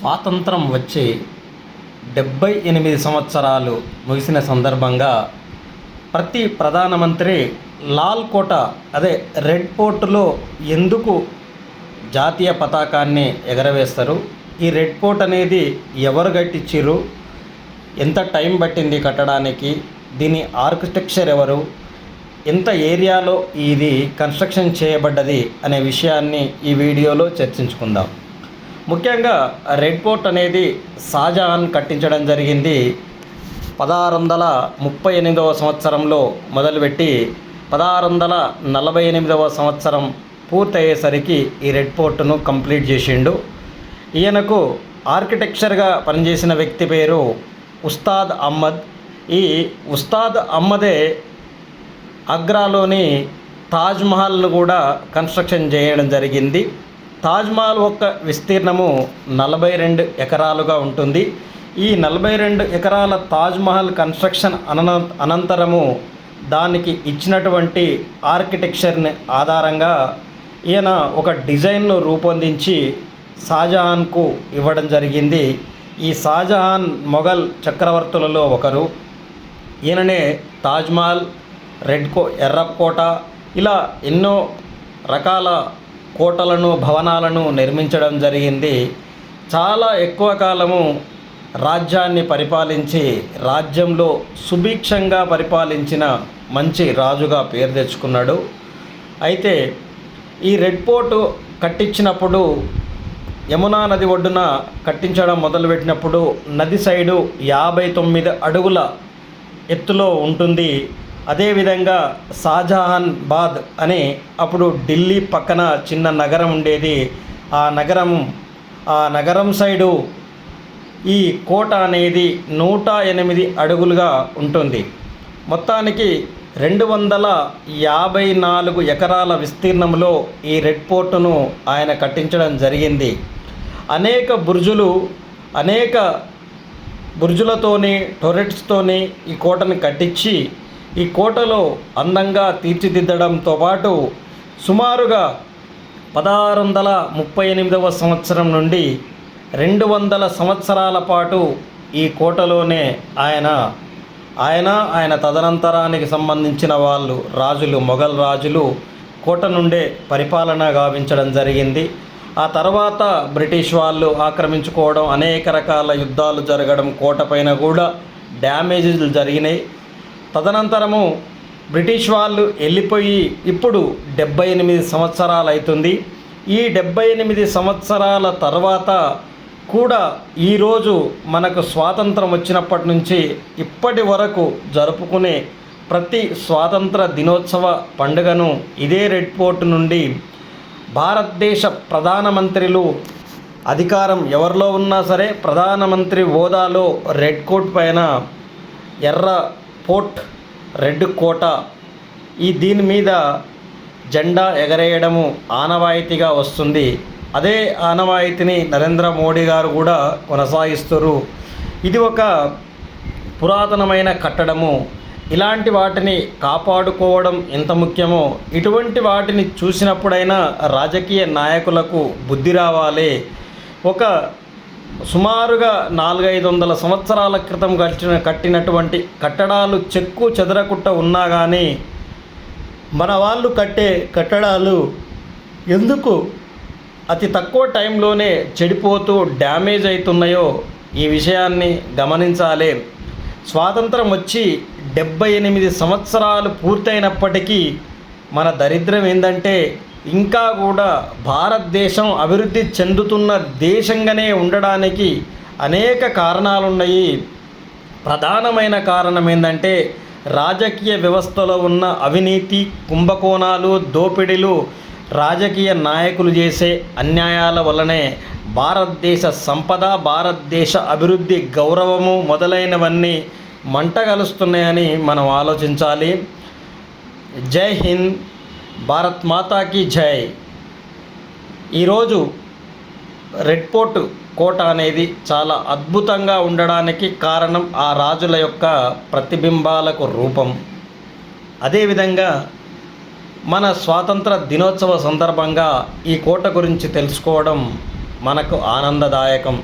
స్వాతంత్రం వచ్చి డెబ్బై ఎనిమిది సంవత్సరాలు ముగిసిన సందర్భంగా ప్రతి ప్రధానమంత్రి లాల్ కోట అదే రెడ్ పోర్టులో ఎందుకు జాతీయ పతాకాన్ని ఎగరవేస్తారు? ఈ రెడ్ పోర్ట్ అనేది ఎవరు కట్టించారు ఎంత టైం పట్టింది కట్టడానికి? దీని ఆర్కిటెక్చర్ ఎవరు? ఎంత ఏరియాలో ఇది కన్స్ట్రక్షన్ చేయబడ్డది? అనే విషయాన్ని ఈ వీడియోలో చర్చించుకుందాం. ముఖ్యంగా రెడ్ ఫోర్ట్ అనేది షాజహాన్ కట్టించడం జరిగింది. పదహారు వందల ముప్పై ఎనిమిదవ సంవత్సరంలో మొదలుపెట్టి పదహారు వందల నలభై ఎనిమిదవ సంవత్సరం పూర్తయ్యేసరికి ఈ రెడ్ ఫోర్ట్ను కంప్లీట్ చేసిండు. ఈయనకు ఆర్కిటెక్చర్గా పనిచేసిన వ్యక్తి పేరు ఉస్తాద్ అహ్మద్. ఈ ఉస్తాద్ అహ్మదే ఆగ్రాలోని తాజ్మహల్ను కూడా కన్స్ట్రక్షన్ చేయడం జరిగింది. తాజ్మహల్ యొక్క విస్తీర్ణము నలభై రెండు ఎకరాలుగా ఉంటుంది. ఈ నలభై రెండు ఎకరాల తాజ్మహల్ కన్స్ట్రక్షన్ అన అనంతరము దానికి ఇచ్చినటువంటి ఆర్కిటెక్చర్ని ఆధారంగా ఈయన ఒక డిజైన్ను రూపొందించి షాజహాన్కు ఇవ్వడం జరిగింది. ఈ షాజహాన్ మొఘల్ చక్రవర్తులలో ఒకరు. ఈయననే తాజ్మహల్ రెడ్ కో ఎర్రకోట ఇలా ఎన్నో రకాల కోటలను భవనాలను నిర్మించడం జరిగింది. చాలా ఎక్కువ కాలము రాజ్యాన్ని పరిపాలించి రాజ్యంలో సుభిక్షంగా పరిపాలించిన మంచి రాజుగా పేరు తెచ్చుకున్నాడు. అయితే ఈ రెడ్ ఫోర్ట్ కట్టించినప్పుడు యమునా నది ఒడ్డున కట్టించడం మొదలుపెట్టినప్పుడు నది సైడు యాభై తొమ్మిది అడుగుల ఎత్తులో ఉంటుంది అదేవిధంగా షాజహాన్ బాద్ అని అప్పుడు ఢిల్లీ పక్కన చిన్న నగరం ఉండేది. ఆ నగరం ఆ నగరం సైడు ఈ కోట అనేది నూట ఎనిమిది అడుగులుగా ఉంటుంది. మొత్తానికి రెండు వందల యాభై నాలుగు ఎకరాల విస్తీర్ణంలో ఈ రెడ్ ఫోర్టును ఆయన కట్టించడం జరిగింది. అనేక బుర్జులు అనేక బుర్జులతోని టొరెట్స్తోని ఈ కోటను కట్టించి ఈ కోటలో అందంగా తీర్చిదిద్దడంతో పాటు సుమారుగా పదహారు వందల ముప్పై ఎనిమిదవ సంవత్సరం నుండి రెండు వందల సంవత్సరాల పాటు ఈ కోటలోనే ఆయన ఆయన ఆయన తదనంతరానికి సంబంధించిన వాళ్ళు రాజులు మొఘల్ రాజులు కోట నుండే పరిపాలన గావించడం జరిగింది. ఆ తర్వాత బ్రిటిష్ వాళ్ళు ఆక్రమించుకోవడం అనేక రకాల యుద్ధాలు జరగడం కోట పైన కూడా డ్యామేజీలు జరిగినాయి. తదనంతరము బ్రిటిష్ వాళ్ళు వెళ్ళిపోయి ఇప్పుడు డెబ్బై ఎనిమిది సంవత్సరాలు అవుతుంది ఈ డెబ్బై ఎనిమిది సంవత్సరాల తర్వాత కూడా ఈరోజు మనకు స్వాతంత్రం వచ్చినప్పటి నుంచి ఇప్పటి వరకు జరుపుకునే ప్రతి స్వాతంత్ర దినోత్సవ పండుగను ఇదే రెడ్ ఫోర్ట్ నుండి భారతదేశ ప్రధానమంత్రులు అధికారం ఎవరిలో ఉన్నా సరే ప్రధానమంత్రి హోదాలో రెడ్ కోట్ పైన ఎర్ర ఫోర్ట్ రెడ్ కోట. ఈ దీని మీద జెండా ఎగరేయడము ఆనవాయితీగా వస్తుంది. అదే ఆనవాయితీని నరేంద్ర మోడీ గారు కూడా కొనసాగిస్తారు ఇది ఒక పురాతనమైన కట్టడము. ఇలాంటి వాటిని కాపాడుకోవడం ఎంత ముఖ్యమో ఇటువంటి వాటిని చూసినప్పుడైనా రాజకీయ నాయకులకు బుద్ధి రావాలి. ఒక సుమారుగా నాలుగైదు వందల సంవత్సరాల క్రితం కట్టిన కట్టినటువంటి కట్టడాలు చెక్కు చెదరకుట్ట ఉన్నా కానీ మన వాళ్ళు కట్టే కట్టడాలు ఎందుకు అతి తక్కువ టైంలోనే చెడిపోతూ డ్యామేజ్ అవుతున్నాయో ఈ విషయాన్ని గమనించాలి. స్వాతంత్రం వచ్చి డెబ్బై ఎనిమిది సంవత్సరాలు పూర్తయినప్పటికీ మన దరిద్రం ఏంటంటే ఇంకా కూడా భారతదేశం అభివృద్ధి చెందుతున్న దేశంగానే ఉండడానికి అనేక కారణాలున్నాయి. ప్రధానమైన కారణం ఏంటంటే రాజకీయ వ్యవస్థలో ఉన్న అవినీతి కుంభకోణాలు దోపిడీలు రాజకీయ నాయకులు చేసే అన్యాయాల వల్లనే భారతదేశ సంపద భారతదేశ అభివృద్ధి గౌరవము మొదలైనవన్నీ మంట కలుస్తున్నాయని మనం ఆలోచించాలి. జై హింద్. భారత్ మాతాకి జై. ఈరోజు రెడ్ ఫోర్ట్ కోట అనేది చాలా అద్భుతంగా ఉండడానికి కారణం ఆ రాజుల యొక్క ప్రతిబింబాలకు రూపం. అదేవిధంగా మన స్వాతంత్ర దినోత్సవ సందర్భంగా ఈ కోట గురించి తెలుసుకోవడం మనకు ఆనందదాయకం.